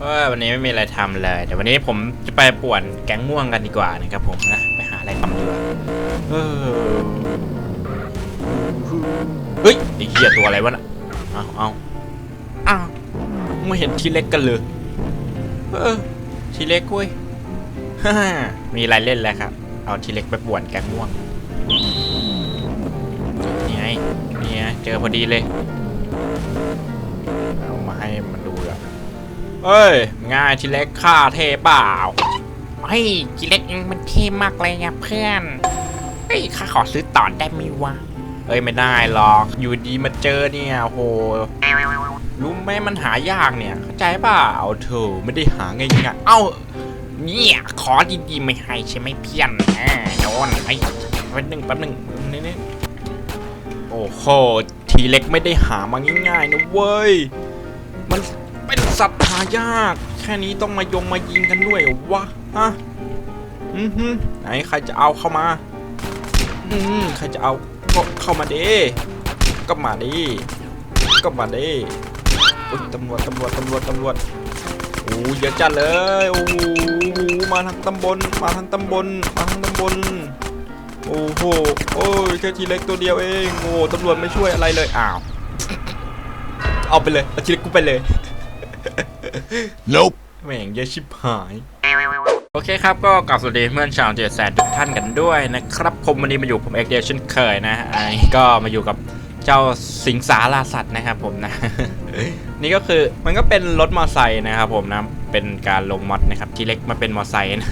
เออวันนี้ไม่มีอะไรทำเลยเดี๋ยววันนี้ผมจะไปป่วนแก๊งม่วงกันดีกว่านะครับผมนะไปหาอะไรทำดีกว่าเออเฮ้ยไอ้เหี้ยตัวอะไรวะน่ะเอาเอาอ้าวไม่เห็นทีเล็กกันเลยเออทีเล็กเว้ยฮ่ามีอะไรเล่นแล้วครับ เอาทีเล็กไปป่วนแก๊งม่วงนี่ไงนี่ไงเจอพอดีเลยเอามาให้มันดูแล้ว เอ้ยง่ายทีเล็กฆ่าเทเปล่าเฮ้ยจิเล็กเองมันเท่มากเลยอะเพื่อนเฮ้ยข้าขอซื้อต่อได้ไหมวะเอ้ยไม่ได้หรอกอยู่ดีมาเจอเนี่ยโหรู้ไหมมันหายากเนี่ย เข้าใจเปล่าเอาเถอะไม่ได้หาง่ายๆเอ้าเนี่ยขอดีๆไม่ให้ใช่ไหมเพื่อนอ่าโดนไอ้แป๊บหนึ่งแป๊บหนึ่งนี่นี่โอ้โหทีเล็กไม่ได้หามาง่ายๆนะเว้ยมัน เป็นสัตว์หายาก แค่นี้ต้องมายงมายิงกันด้วยวะฮะอือฮึไหนใครจะเอาเข้ามา อืมใครจะเอาก็เข้ามาดิก็มาดิก็มาดิอุ๊ยตำรวจตำรวจตำรวจตำรวจโอ้เยอะจัดเลยโอ้โหมาทางตำบลมาทางตำบลมาทางตำบลโอ้โหโอ้ยแค่ทีเล็กตัวเดียวเองโอ้ตำรวจไม่ช่วยอะไรเลยอ้าวเอาไปเลยเอาทีเล็กกูไปเลย Nope. แม่งเยอะชิบหาย โอเคครับก็กลับสวัสดีเพื่อนชาวเจแซนทุกท่านกันด้วยนะครับ ผมวันนี้มาอยู่ผมเอ็กเดชั่นเคยนะไอ้ก็มาอยู่กับเจ้าสิงสาราสัตว์นะครับผมนะ นี่ก็คือมันก็เป็นรถมอไซค์นะครับผมนะ เป็นการลงมอดนะครับ ทีเล็กมาเป็นมอไซค์นะ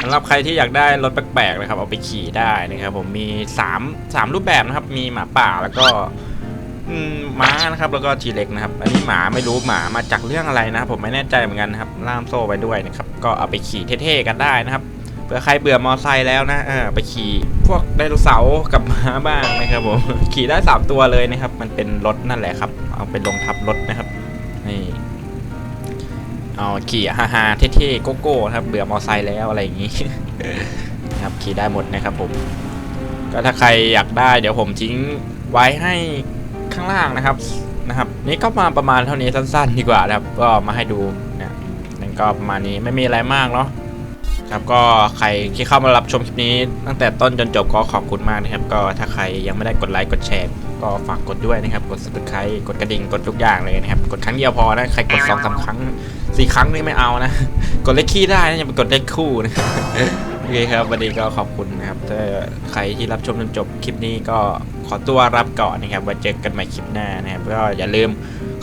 สำหรับใครที่อยากได้รถแปลกๆนะครับ เอาไปขี่ได้นะครับผมมี 3 3 รูปแบบนะครับ มีหมาป่าแล้วก็ มม้านะครับแล้วก็ทีเล็กนะครับ อันนี้หมาไม่รู้หมามาจากเรื่องอะไรนะครับผมไม่แน่ใจเหมือนกันนะครับล่ามโซ่ไปด้วยนะครับก็เอาไปขี่เท่ๆกันได้นะครับเผื่อใครเบื่อมอไซค์แล้วนะเออไปขี่พวกไดโนเสาร์กับม้าบ้างนะครับผมขี่ได้สามตัวเลยนะครับ มันเป็นรถนั่นแหละครับ เอาไปลงทับรถนะครับนี่เอาขี่ฮาฮาๆเท่ๆโกโก้ครับเบื่อมอไซค์แล้วอะไรอย่างนี้นะครับขี่ได้หมดนะครับผม ก็ถ้าใครอยากได้เดี๋ยวผมทิ้งไว้ให้ ข้างล่างนะครับนะครับนี่ก็มาประมาณเท่านี้สั้นๆ ดีกว่านะครับ ก็มาให้ดูเนะนั่นก็ประมาณนี้ไม่มีอะไรมากเนาะครับก็ใครที่เข้ามารับชมคลิปนี้ ตั้งแต่ต้นจนจบก็ขอบคุณมากนะครับ ก็ถ้าใครยังไม่ได้กดไลค์กดแชร์ก็ฝากกดด้วยนะครับ กด subscribe กดกระดิ่งกดทุกอย่างเลยนะครับ กดครั้งเดียวพอนะใครกดสองสามครั้งสี่ครั้งนี่ไม่เอานะ กดเลขคี่ได้นะอย่าไปกดเลขคู่นะ อเคครับวันนี้ก็ขอบคุณนะครับถ้าใครที่รับชมจนจบคลิปนี้ก็ขอตัวรับก่อนนะครับไว้เจอกันใหม่คลิปหน้านะครับก็อย่าลืม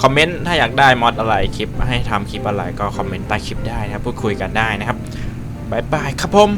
คอมเมนต์ถ้าอยากได้มอดอะไรคลิปให้ทำคลิปอะไรก็คอมเมนต์ใต้คลิปได้นะครับพูดคุยกันได้นะครับบายบายครับผม